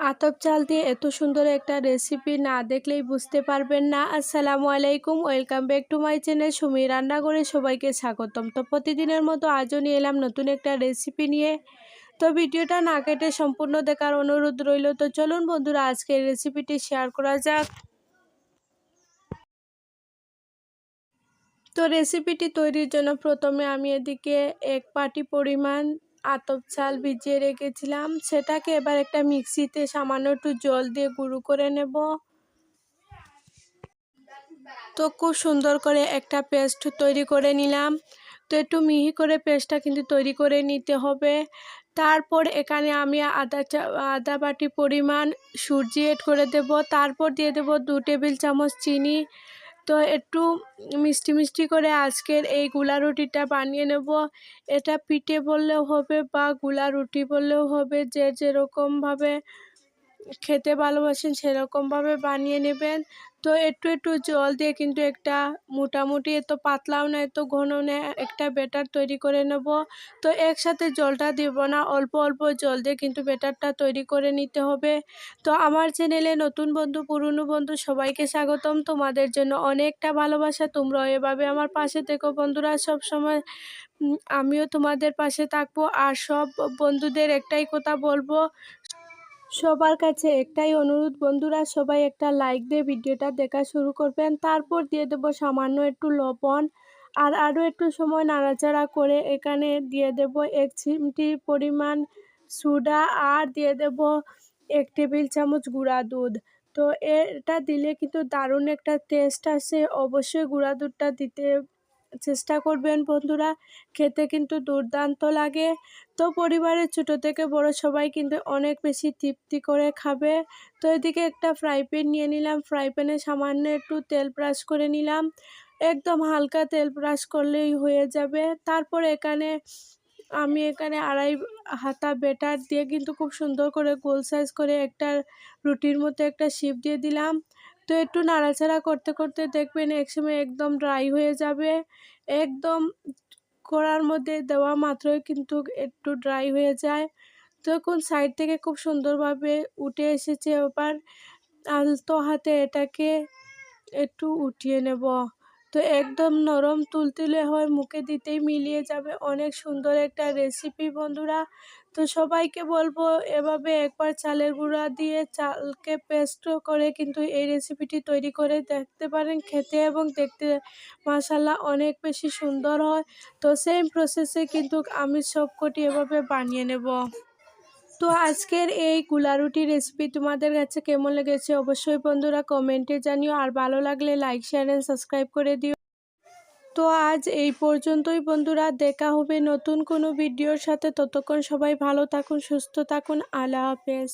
আতপ চাল দিয়ে এত সুন্দর একটা রেসিপি না দেখলেই বুঝতে পারবেন না। আসসালামু আলাইকুম welcome back to my channel Sumi রান্নাঘরে সবাইকে স্বাগতম। তো প্রতিদিনের মতো আজও নিয়ে এলাম নতুন একটা রেসিপি নিয়ে। তো ভিডিওটা না কেটে সম্পূর্ণ দেখার অনুরোধ রইল। তো চলুন বন্ধুরা আজকে রেসিপিটি শেয়ার করা যাক। তো রেসিপিটি তৈরির জন্য প্রথমে আমি এদিকে এক পাটি পরিমাণ আতপ চাল ভিজিয়ে রেখেছিলাম। সেটাকে এবার একটা মিক্সিতে সামান্য একটু জল দিয়ে গুঁড়ো করে নেব। তো খুব সুন্দর করে একটা পেস্ট তৈরি করে নিলাম। তো একটু মিহি করে পেস্টটা কিন্তু তৈরি করে নিতে হবে। তারপর এখানে আমি আদা চা, আদা বাটি পরিমাণ সূর্যি এড করে দেব। তারপর দিয়ে দেব দু টেবিল চামচ চিনি। তো একটু মিষ্টি মিষ্টি করে আজকের এই গুলা রুটিটা বানিয়ে নেব। এটা পিঠে বললেও হবে বা গুলা রুটি বললেও হবে, যে যেরকমভাবে খেতে ভালোবাসেন সেরকমভাবে বানিয়ে নেবেন। তো একটু একটু জল দিয়ে কিন্তু একটা মোটামুটি এত পাতলাও না, এত ঘন না, একটা ব্যাটার তৈরি করে নেব। তো একসাথে জলটা দেব না, অল্প অল্প জল দিয়ে কিন্তু ব্যাটারটা তৈরি করে নিতে হবে। তো আমার চ্যানেলে নতুন বন্ধু, পুরনো বন্ধু সবাইকে স্বাগতম। তোমাদের জন্য অনেকটা ভালোবাসা। তোমরা এভাবে আমার পাশে থেকো বন্ধুরা। সব সময় আমিও তোমাদের পাশে থাকব। আর সব বন্ধুদের একটাই কথা বলব সবার কাছে একটাই অনুরোধ, বন্ধুরা, সবাই একটা লাইক দিয়ে ভিডিওটা দেখা শুরু করবেন। তারপর দিয়ে দেবো সামান্য একটু লবণ আর আরও একটু সময় নাড়াচাড়া করে এখানে দিয়ে দেব এক চিমটি পরিমাণ সুডা আর দিয়ে দেব এক টেবিল চামচ গুঁড়া দুধ। তো এটা দিলে কিন্তু দারুণ একটা টেস্ট আসে। অবশ্যই গুঁড়া দুধটা দিতে চেষ্টা করবেন বন্ধুরা। খেতে কিন্তু দুর্দান্ত লাগে। তো পরিবারের ছোটো থেকে বড় সবাই কিন্তু অনেক বেশি তৃপ্তি করে খাবে। তো এদিকে একটা ফ্রাই প্যান নিয়ে নিলাম। ফ্রাই প্যানে সামান্য একটু তেল ব্রাশ করে নিলাম। একদম হালকা তেল ব্রাশ করলেই হয়ে যাবে। তারপর এখানে আমি এখানে আড়াই হাতা বেটার দিয়ে কিন্তু খুব সুন্দর করে গোল সাইজ করে একটা রুটির মতো একটা শিপ দিয়ে দিলাম। তো একটু নাড়াচাড়া করতে করতে দেখবেন একসময় একদম ড্রাই হয়ে যাবে। একদম কড়ার মধ্যে দেওয়া মাত্রই কিন্তু একটু ড্রাই হয়ে যায়। তখন সাইড থেকে খুব সুন্দরভাবে উঠে এসেছে এবার। আলতো হাতে এটাকে একটু উঠিয়ে নেব। তো একদম নরম তুলতুলে হয়, মুখে দিতেই মিলিয়ে যাবে। অনেক সুন্দর একটা রেসিপি বন্ধুরা। তো সবাইকে বলব এভাবে একবার চালের গুঁড়া দিয়ে চালকে পেস্ট করে কিন্তু এই রেসিপিটি তৈরি করে দেখতে পারেন, খেতে এবং দেখতে মশালা অনেক বেশি সুন্দর হয়। তো সেম প্রসেসে কিন্তু আমি সবকটি এভাবে বানিয়ে নেব। তো আজকের এই কুলারুটি রেসিপি তোমাদের কাছে কেমন লেগেছে অবশ্যই বন্ধুরা কমেন্টে জানিও। আর ভালো লাগলে লাইক শেয়ার অ্যান্ড সাবস্ক্রাইব করে দিও। তো আজ এই পর্যন্তই বন্ধুরা, দেখা হবে নতুন কোনো ভিডিওর সাথে। ততক্ষণ সবাই ভালো থাকুন, সুস্থ থাকুন। আল্লাহ হাফেজ।